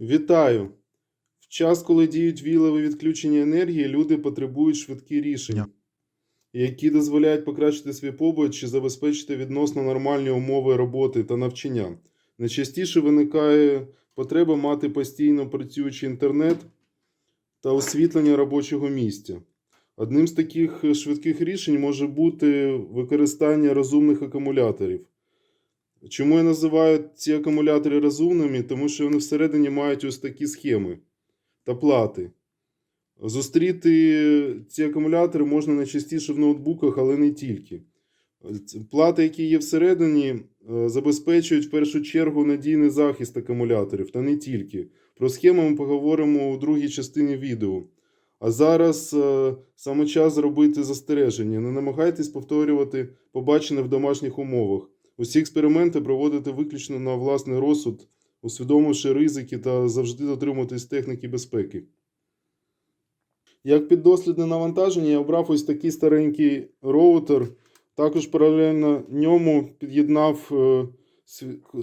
Вітаю! В час, коли діють віялові відключення енергії, люди потребують швидкі рішення, які дозволяють покращити свій побут чи забезпечити відносно нормальні умови роботи та навчання. Найчастіше виникає потреба мати постійно працюючий інтернет та освітлення робочого місця. Одним з таких швидких рішень може бути використання розумних акумуляторів. Чому я називаю ці акумулятори розумними? Тому що вони всередині мають ось такі схеми та плати. Зустріти ці акумулятори можна найчастіше в ноутбуках, але не тільки. Плати, які є всередині, е, забезпечують в першу чергу надійний захист акумуляторів, та не тільки. Про схеми ми поговоримо у другій частині відео. А зараз е, саме час зробити застереження. Не намагайтесь повторювати побачене в домашніх умовах. Усі експерименти проводити виключно на власний розсуд, усвідомивши ризики та завжди дотримуватись техніки безпеки. Як піддослідне навантаження, я обрав ось такий старенький роутер. Також паралельно ньому під'єднав е,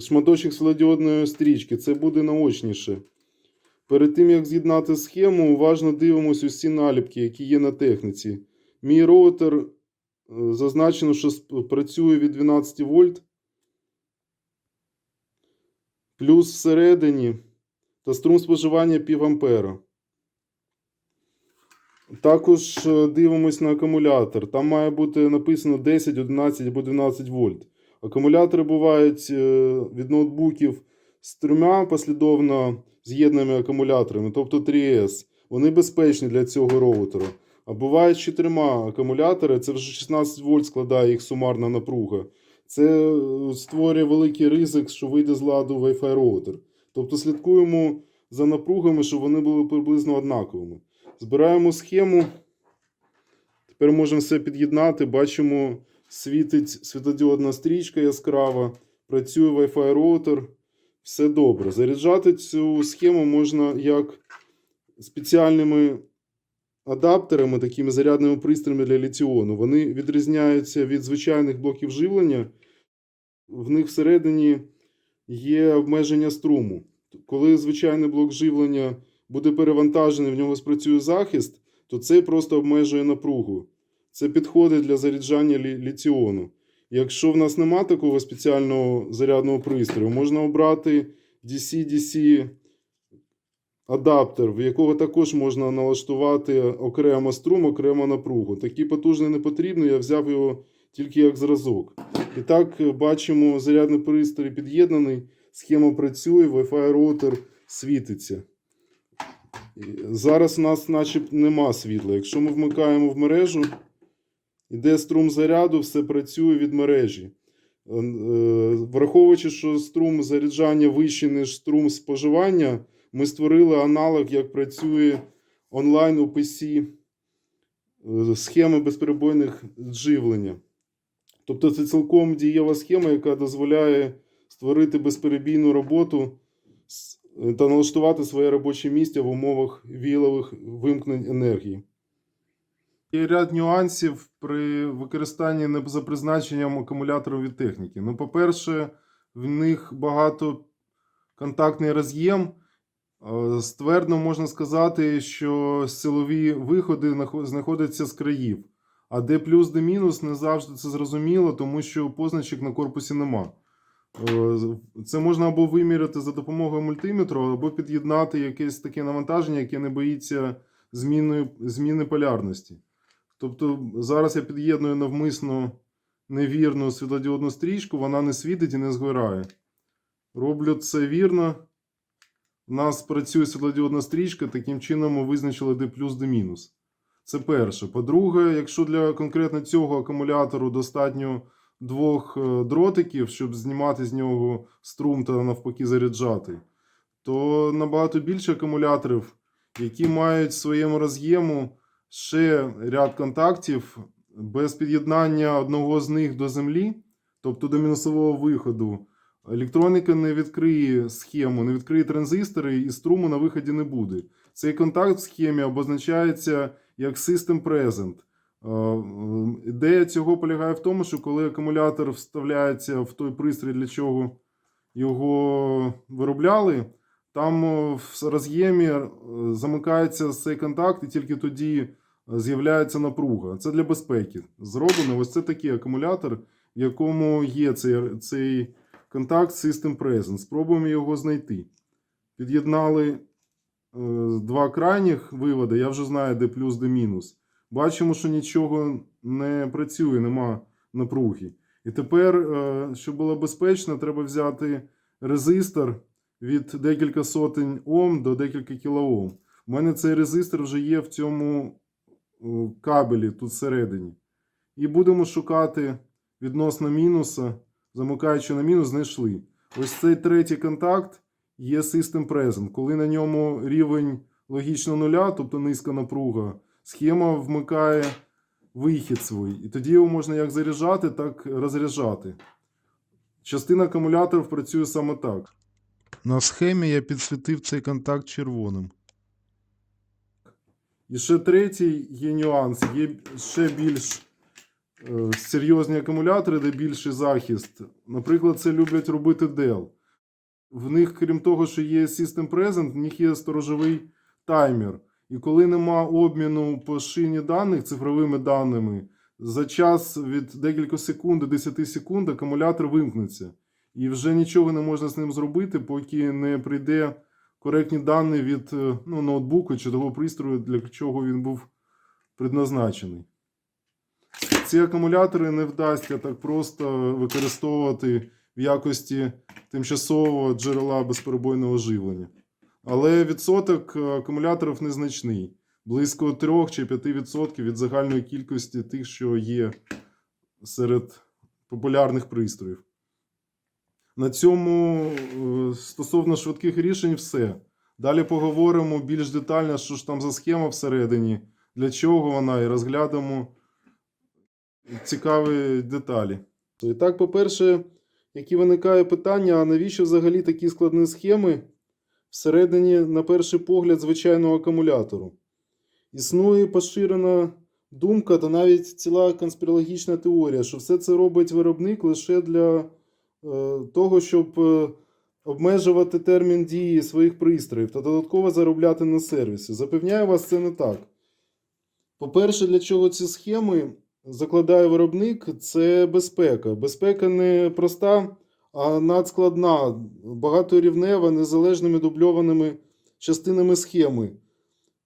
шматочок світлодіодної стрічки. Це буде наочніше. Перед тим, як з'єднати схему, уважно дивимося усі наліпки, які є на техніці. Мій роутер е, зазначено, що працює від 12 вольт. Плюс всередині та струм споживання пів ампера. Також е, дивимось на акумулятор. Там має бути написано 10, 11 або 12 вольт. Акумулятори бувають е, від ноутбуків з трьома послідовно з'єднаними акумуляторами, тобто 3S. Вони безпечні для цього роутера. А бувають з чотирма акумулятори, це вже 16 вольт складає їх сумарна напруга. Це е, створює великий ризик, що вийде з ладу Wi-Fi роутер. Тобто слідкуємо за напругами, щоб вони були приблизно однаковими. Збираємо схему. Тепер можемо все під'єднати. Бачимо, світить світлодіодна стрічка яскрава, працює Wi-Fi роутер. Все добре. Заряджати цю схему можна як спеціальними адаптерами, такими зарядними пристроями для літіону. Вони відрізняються від звичайних блоків живлення. В них всередині є обмеження струму. Коли звичайний блок живлення буде перевантажений, в нього спрацює захист, то це просто обмежує напругу. Це підходить для заряджання лі- літіону. Якщо в нас нема такого спеціального зарядного пристрою, можна обрати DC-DC адаптер, в якого також можна налаштувати окремо струм, окремо напругу. Такий потужний не потрібно, я взяв його тільки як зразок. І так е, бачимо, зарядний пристрій під'єднаний, схема працює, Wi-Fi роутер світиться. Зараз у нас наче нема світла. Якщо ми вмикаємо в мережу, іде струм заряду, все працює від мережі. Е, е, Враховуючи, що струм заряджання вищий, ніж струм споживання, ми створили аналог, як працює онлайн у PC е, схеми безперебойних живлення. Тобто це цілком дієва схема, яка дозволяє створити безперебійну роботу та налаштувати своє робоче місце в умовах вілових вимкнень енергії. Є ряд нюансів при використанні не за призначенням акумуляторів від техніки. Ну, по-перше, в них багато контактний роз'єм. Е, Ствердно можна сказати, що силові виходи знаходяться з країв. А де плюс, де мінус, не завжди це зрозуміло, тому що позначок на корпусі нема. Е, Це можна або виміряти за допомогою мультиметру, або під'єднати якесь таке навантаження, яке не боїться зміни, зміни полярності. Тобто зараз я під'єдную навмисно невірну світлодіодну стрічку, вона не світить і не згорає. Роблю це вірно. У нас працює світлодіодна стрічка, таким чином ми визначили де плюс, де мінус. Це перше. По-друге, якщо для конкретно цього акумулятору достатньо двох е, дротиків, щоб знімати з нього струм та навпаки заряджати, то набагато більше акумуляторів, які мають в своєму роз'єму ще ряд контактів без під'єднання одного з них до землі, тобто до мінусового виходу. Електроніка не відкриє схему, не відкриє транзистори і струму на виході не буде. Цей контакт в схемі обозначається як System Present. Е, Ідея цього полягає в тому, що коли акумулятор вставляється в той пристрій, для чого його виробляли, Там е, в роз'ємі е, замикається цей контакт, і тільки тоді е, з'являється напруга. Це для безпеки. Зроблено. Ось це такий акумулятор, в якому є цей, цей контакт System Present. Спробуємо його знайти. Під'єднали е, два крайніх виводи. Я вже знаю, де плюс, де мінус. Бачимо, що нічого не працює, нема напруги. І тепер, е, щоб було безпечно, треба взяти резистор від декілька сотень Ом до декілька кілоом. У мене цей резистор вже є в цьому е, кабелі тут всередині. І будемо шукати відносно мінуса, замикаючи на мінус, знайшли. Ось цей третій контакт є System Present. Коли на ньому рівень логічно нуля, тобто низька напруга, схема вмикає вихід свій. І тоді його можна як заряджати, так і розряджати. Частина акумуляторів працює саме так. На схемі я підсвітив цей контакт червоним. І ще третій є нюанс. Є ще більш серйозні акумулятори, де більший захист. Наприклад, це люблять робити Dell. В них, крім того, що є System Present, в них є сторожовий таймер. І коли нема обміну по шині даних цифровими даними, за час від декілька секунд до 10 секунд акумулятор вимкнеться. І вже нічого не можна з ним зробити, поки не прийде коректні дані від е, ну, ноутбуку чи того пристрою, для чого він був предназначений. Ці акумулятори не вдасться так просто використовувати в якості тимчасового джерела безперебойного живлення. Але відсоток е, акумуляторів незначний. Близько 3 чи 5% від загальної кількості тих, що є серед популярних пристроїв. На цьому е, стосовно швидких рішень все. Далі поговоримо більш детально, що ж там за схема всередині, для чого вона, і розглянемо цікаві деталі. І так, по-перше, які виникає питання, а навіщо взагалі такі складні схеми всередині, на перший погляд, звичайного акумулятору? Існує поширена думка та навіть ціла конспірологічна теорія, що все це робить виробник лише для е, того, щоб е, обмежувати термін дії своїх пристроїв та додатково заробляти на сервісі. Запевняю вас, це не так. По-перше, для чого ці схеми закладає виробник, це безпека. Безпека не проста, а надскладна, багаторівнева, незалежними дубльованими частинами схеми.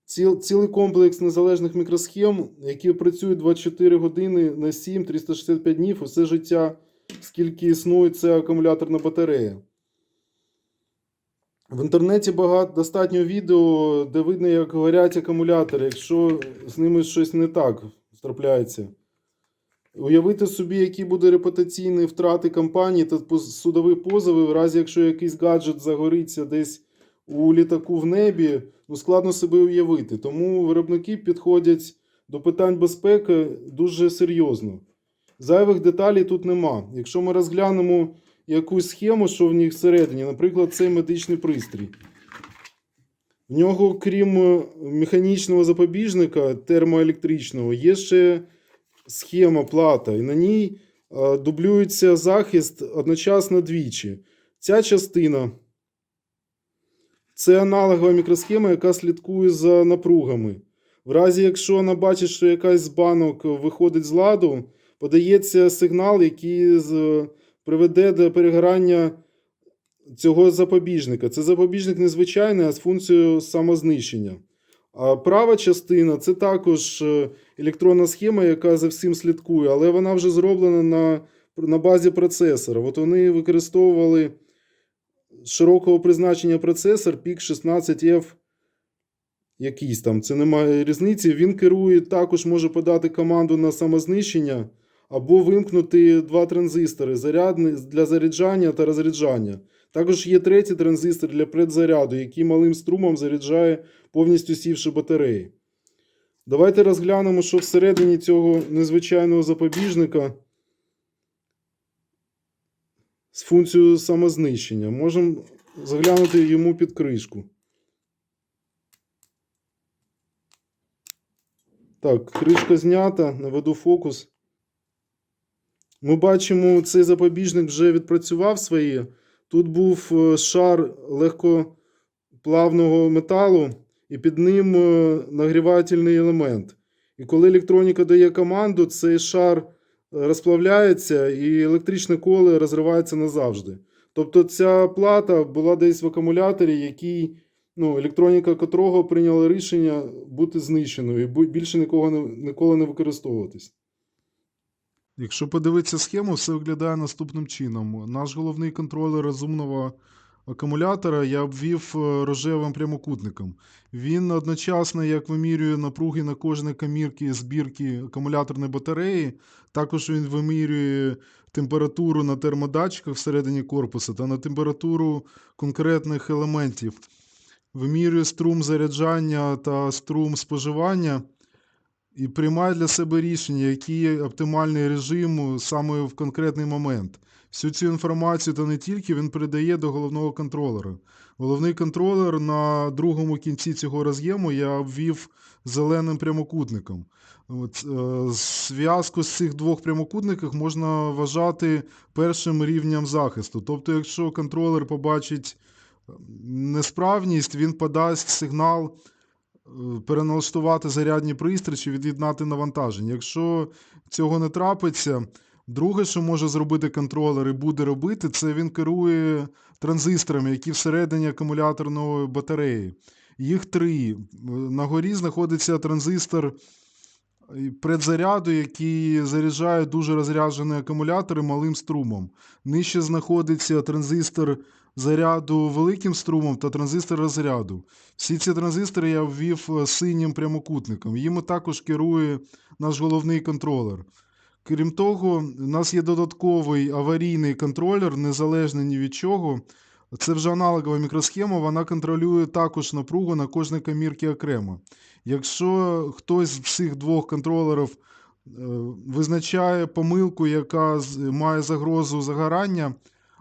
Ціл, цілий комплекс незалежних мікросхем, які працюють 24 години на 7, 365 днів, усе життя, скільки існує ця акумуляторна батарея. В інтернеті багато достатньо відео, де видно, як горять акумулятори, якщо з ними щось не так трапляється. Уявити собі, які будуть репутаційні втрати компанії та судові позови, в разі якщо якийсь гаджет загориться десь у літаку в небі, ну складно себе уявити. Тому виробники підходять до питань безпеки дуже серйозно. Зайвих деталей тут нема. Якщо ми розглянемо якусь схему, що в них всередині, наприклад, цей медичний пристрій. В нього, крім е, механічного запобіжника термоелектричного, є ще схема плата, і на ній е, дублюється захист одночасно двічі. Ця частина це аналогова мікросхема, яка слідкує за напругами. В разі, якщо вона бачить, що якась з банок виходить з ладу, подається сигнал, який приведе до перегорання цього запобіжника. Це запобіжник незвичайний, а з функцією самознищення. А права частина це також е, електронна схема, яка за всім слідкує, але вона вже зроблена на, на базі процесора. От вони використовували широкого призначення процесор PIC 16F. Якийсь там, це немає різниці. Він керує, також може подати команду на самознищення або вимкнути два транзистори зарядний для заряджання та розряджання. Також є третій транзистор для предзаряду, який малим струмом заряджає повністю сівши батареї. Давайте розглянемо, що всередині цього незвичайного запобіжника з функцією самознищення. Можемо заглянути йому під кришку. Так, кришка знята, наведу фокус. Ми бачимо, цей запобіжник вже відпрацював своє. Тут був е, шар легко плавного металу, і під ним е, нагрівательний елемент. І коли електроніка дає команду, цей шар е, розплавляється і електричне коле розривається назавжди. Тобто ця плата була десь в акумуляторі, який, ну, електроніка котрого прийняла рішення бути знищеною і більше нікого не, ніколи не використовуватись. Якщо подивитися схему, все виглядає наступним чином. Наш головний контролер розумного акумулятора я обвів е, рожевим прямокутником. Він одночасно як вимірює напруги на кожній камірці збірки акумуляторної батареї, також він вимірює температуру на термодатчиках всередині корпусу та на температуру конкретних елементів. Вимірює струм заряджання та струм споживання і приймає для себе рішення, який є оптимальний режим саме в конкретний момент. Всю цю інформацію та не тільки він передає до головного контролера. Головний контролер на другому кінці цього роз'єму я обвів зеленим прямокутником. Е, зв'язку з цих двох прямокутників можна вважати першим рівнем захисту. Тобто, якщо контролер побачить е, несправність, він подасть сигнал е, переналаштувати зарядні пристрій чи від'єднати навантаження. Якщо цього не трапиться, друге, що може зробити контролер і буде робити, це він керує транзисторами, які всередині акумуляторної батареї. Їх три. На горі знаходиться транзистор е, предзаряду, який заряджає дуже розряджені акумулятори малим струмом. Нижче знаходиться транзистор заряду великим струмом та транзистор розряду. Всі ці транзистори я ввів е, синім прямокутником. Їм також керує наш головний контролер. Крім того, у нас є додатковий аварійний контролер, незалежний ні від чого. Це вже аналогова мікросхема, вона контролює також напругу на кожній камірці окремо. Якщо хтось з цих двох контролерів е, визначає помилку, яка має загрозу загорання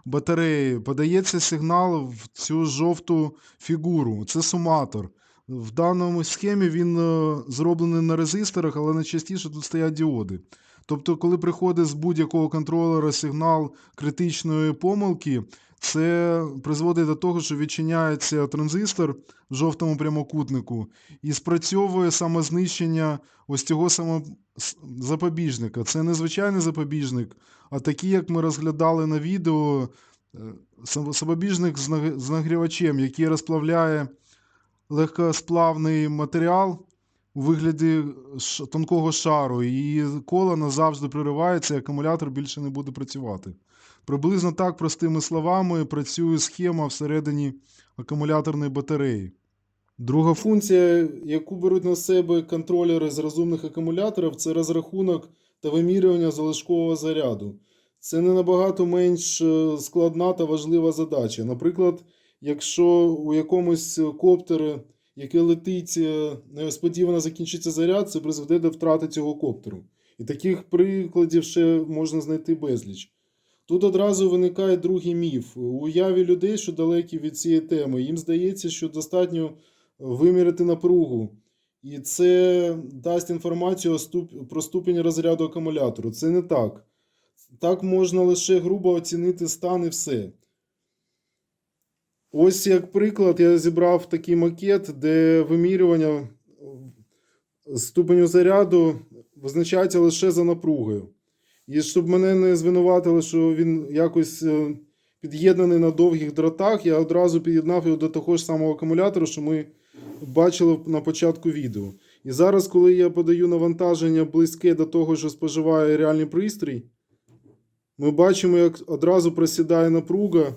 батареї, подається сигнал в цю жовту фігуру. Це суматор. В даному схемі він е, зроблений на резисторах, але найчастіше тут стоять діоди. Тобто, коли приходить з будь-якого контролера сигнал критичної помилки, це призводить до того, що відчиняється транзистор в жовтому прямокутнику і спрацьовує самознищення ось цього само... запобіжника. Це не звичайний запобіжник, а такий, як ми розглядали на відео, е, запобіжник з нагрівачем, який розплавляє легкосплавний матеріал у вигляді тонкого шару, і коло назавжди проривається, і акумулятор більше не буде працювати. Приблизно так простими словами працює схема всередині акумуляторної батареї. Друга функція, яку беруть на себе контролери з розумних акумуляторів, це розрахунок та вимірювання залишкового заряду. Це не набагато менш е, складна та важлива задача. Наприклад, якщо у якомусь коптері, яке летить, е, несподівано закінчиться заряд, це призведе до втрати цього коптеру. І таких прикладів ще можна знайти безліч. Тут одразу виникає другий міф. У уяві людей, що далекі від цієї теми, їм здається, що достатньо виміряти напругу. І це дасть інформацію про ступінь розряду акумулятору. Це не так. Так можна лише грубо оцінити стан і все. Ось як приклад, я зібрав такий макет, де вимірювання ступеню заряду визначається лише за напругою. І щоб мене не звинуватили, що він якось е, під'єднаний на довгих дротах, я одразу під'єднав його до того ж самого акумулятора, що ми бачили на початку відео. І зараз, коли я подаю навантаження близьке до того, що споживає реальний пристрій, ми бачимо, як одразу просідає напруга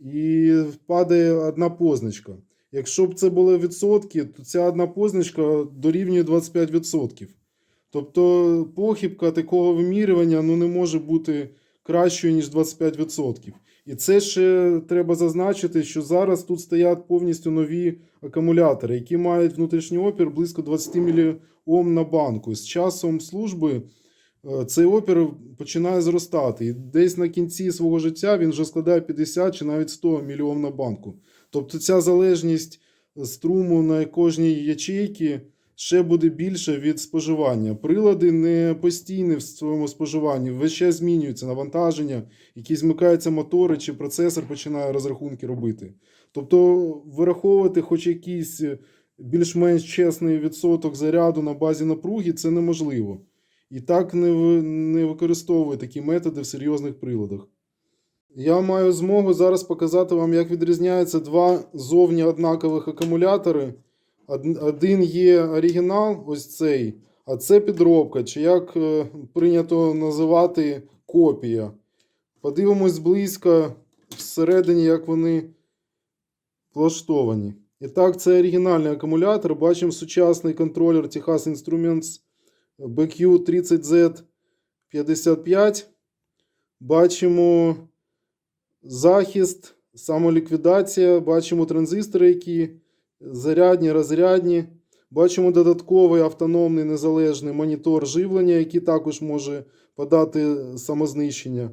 і падає одна позначка. Якщо б це були відсотки, то ця одна позначка дорівнює 25%. Тобто похибка такого вимірювання ну, не може бути кращою, ніж 25%. І це ще треба зазначити, що зараз тут стоять повністю нові акумулятори, які мають внутрішній опір близько 20 мОм на банку. З часом служби цей опір починає зростати. І десь на кінці свого життя він вже складає 50 чи навіть 100 мільйон на банку. Тобто ця залежність струму на кожній ячейці ще буде більше від споживання. Прилади не постійні в своєму споживанні, весь час змінюються навантаження, якісь змикаються мотори чи процесор починає розрахунки робити. Тобто вираховувати хоч якийсь е, більш-менш чесний відсоток заряду на базі напруги це неможливо. І так не, не використовує такі методи в серйозних приладах. Я маю змогу зараз показати вам, як відрізняються два зовні однакових акумулятори. Один є оригінал, ось цей, а це підробка, чи як е, прийнято називати копія. Подивимось зблизька всередині, як вони влаштовані. І так, це оригінальний акумулятор. Бачимо сучасний контролер Texas Instruments BQ30Z55. Бачимо захист, самоліквідація, бачимо транзистори, які зарядні, розрядні. Бачимо додатковий автономний незалежний монітор живлення, який також може подати самознищення.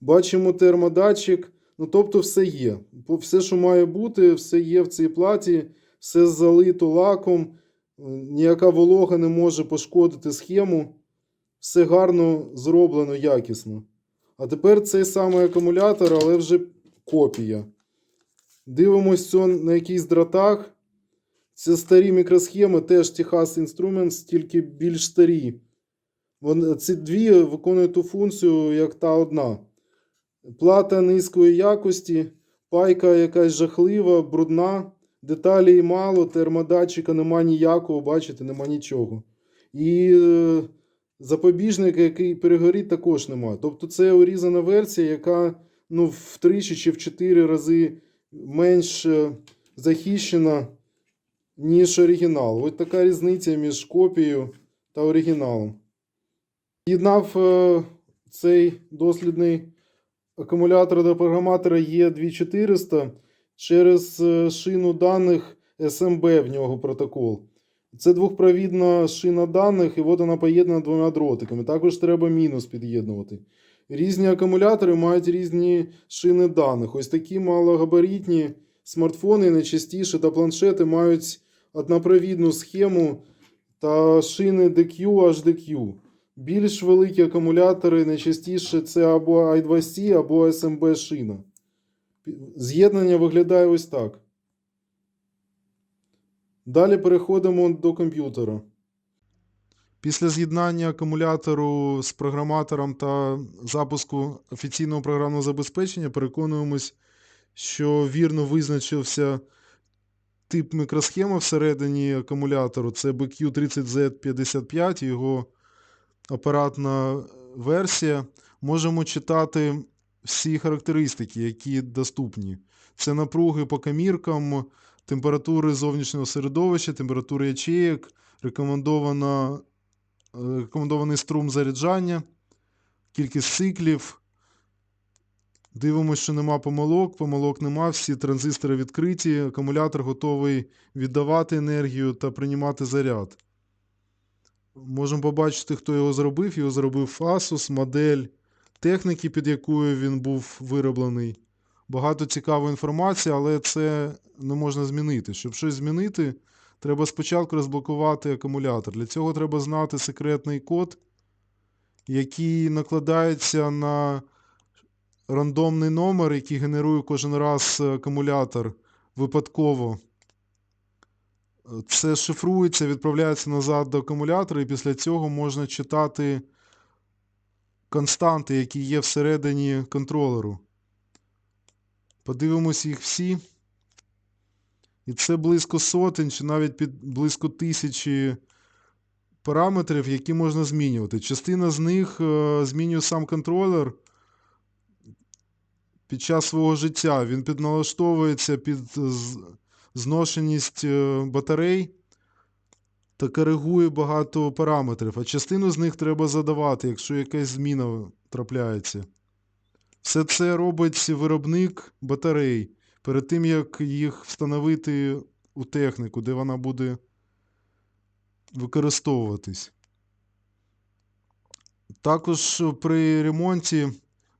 Бачимо термодатчик. Ну, тобто, все є. Все, що має бути, все є в цій платі, все залито лаком, ніяка волога не може пошкодити схему. Все гарно зроблено, якісно. А тепер цей самий акумулятор, але вже копія. Дивимось це на якихось дротах. Це старі мікросхеми, теж Texas Instruments, тільки більш старі. Ці дві виконують ту функцію, як та одна. Плата низької якості, пайка якась жахлива, брудна, деталей мало, термодатчика нема ніякого, бачите, нема нічого. І е, запобіжника, який перегорить, також нема. Тобто це урізана версія, яка ну, втричі чи в чотири рази менш е, захищена, ніж оригінал. Ось така різниця між копією та оригіналом. Єднав е, цей дослідний акумулятор до програматора E2400 через е, шину даних SMB в нього протокол. Це двохпровідна шина даних, і от вона поєднана двома дротиками. Також треба мінус під'єднувати. Різні акумулятори мають різні шини даних. Ось такі малогабаритні смартфони найчастіше та планшети мають однопровідну схему та шини DQ HDQ. Більш великі акумулятори найчастіше це або I2C, або SMB шина. З'єднання виглядає ось так. Далі переходимо до комп'ютера. Після з'єднання акумулятору з програматором та запуску офіційного програмного забезпечення переконуємось, що вірно визначився тип мікросхеми всередині акумулятору. Це BQ30Z55, його апаратна версія. Можемо читати всі характеристики, які доступні. Це напруги по каміркам, температури зовнішнього середовища, температури ячеїк, рекомендована, е, рекомендований струм заряджання, кількість циклів. Дивимося, що нема помилок, помилок нема, всі транзистори відкриті, акумулятор готовий віддавати енергію та приймати заряд. Можемо побачити, хто його зробив. Його зробив Asus, модель техніки, під якою він був вироблений. Багато цікавої інформації, але це не можна змінити. Щоб щось змінити, треба спочатку розблокувати акумулятор. Для цього треба знати секретний код, який накладається на рандомний номер, який генерує кожен раз акумулятор випадково. Це шифрується, відправляється назад до акумулятора, і після цього можна читати константи, які є всередині контролеру. Подивимось їх всі. І це близько сотень, чи навіть під близько тисячі параметрів, які можна змінювати. Частина з них е, змінює сам контролер під час свого життя. Він підналаштовується під зношеність е, батарей та коригує багато параметрів, а частину з них треба задавати, якщо якась зміна трапляється. Все це робить виробник батарей перед тим, як їх встановити у техніку, де вона буде використовуватись. Також при ремонті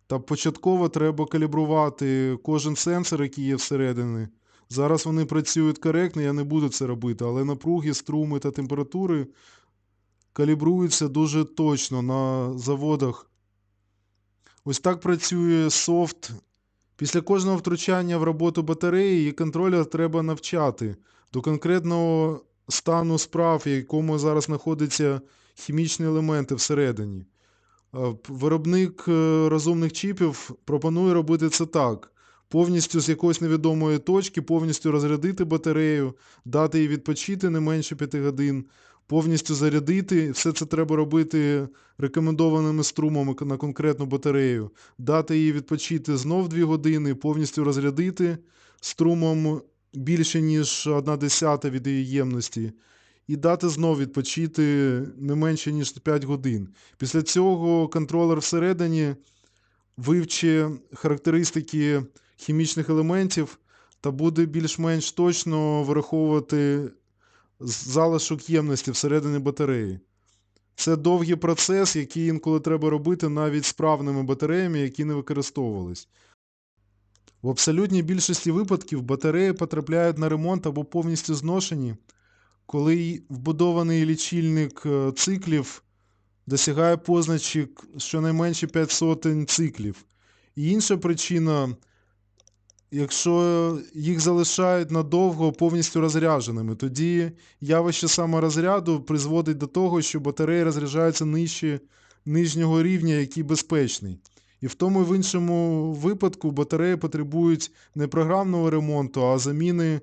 та початково треба калібрувати кожен сенсор, який є всередині. Зараз вони працюють коректно, я не буду це робити, але напруги, струми та температури калібруються дуже точно на заводах. Ось так працює софт Після кожного втручання в роботу батареї її контролер треба навчати до конкретного стану справ, в якому зараз знаходяться хімічні елементи всередині. Е, Виробник е, розумних чіпів пропонує робити це так: повністю з якоїсь невідомої точки, повністю розрядити батарею, дати їй відпочити не менше 5 годин, повністю зарядити. Все це треба робити рекомендованими струмами на конкретну батарею, дати їй відпочити знов 2 години, повністю розрядити струмом більше, ніж 1 десята від її ємності, і дати знов відпочити не менше, ніж 5 годин. Після цього контролер всередині вивчить характеристики хімічних елементів та буде більш-менш точно вираховувати з- залишок ємності всередині батареї. Це довгий процес, який інколи треба робити навіть справними батареями, які не використовувались. В абсолютній більшості випадків батареї потрапляють на ремонт або повністю зношені, коли вбудований лічильник е, циклів досягає позначок щонайменше 5 сотень циклів. І інша причина, якщо їх залишають надовго повністю розрядженими, тоді явище саморозряду призводить до того, що батареї розряджаються нижче нижнього рівня, який безпечний. І в тому і в іншому випадку батареї потребують не програмного ремонту, а заміни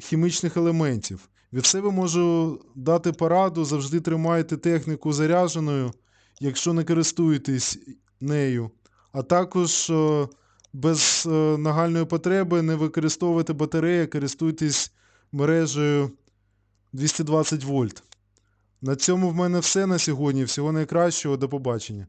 хімічних елементів. Від себе можу дати пораду, завжди тримайте техніку зарядженою, якщо не користуєтесь нею. А також е, без е, нагальної потреби не використовуйте батареї, користуйтесь мережею 220 вольт. На цьому в мене все на сьогодні. Всього найкращого, до побачення.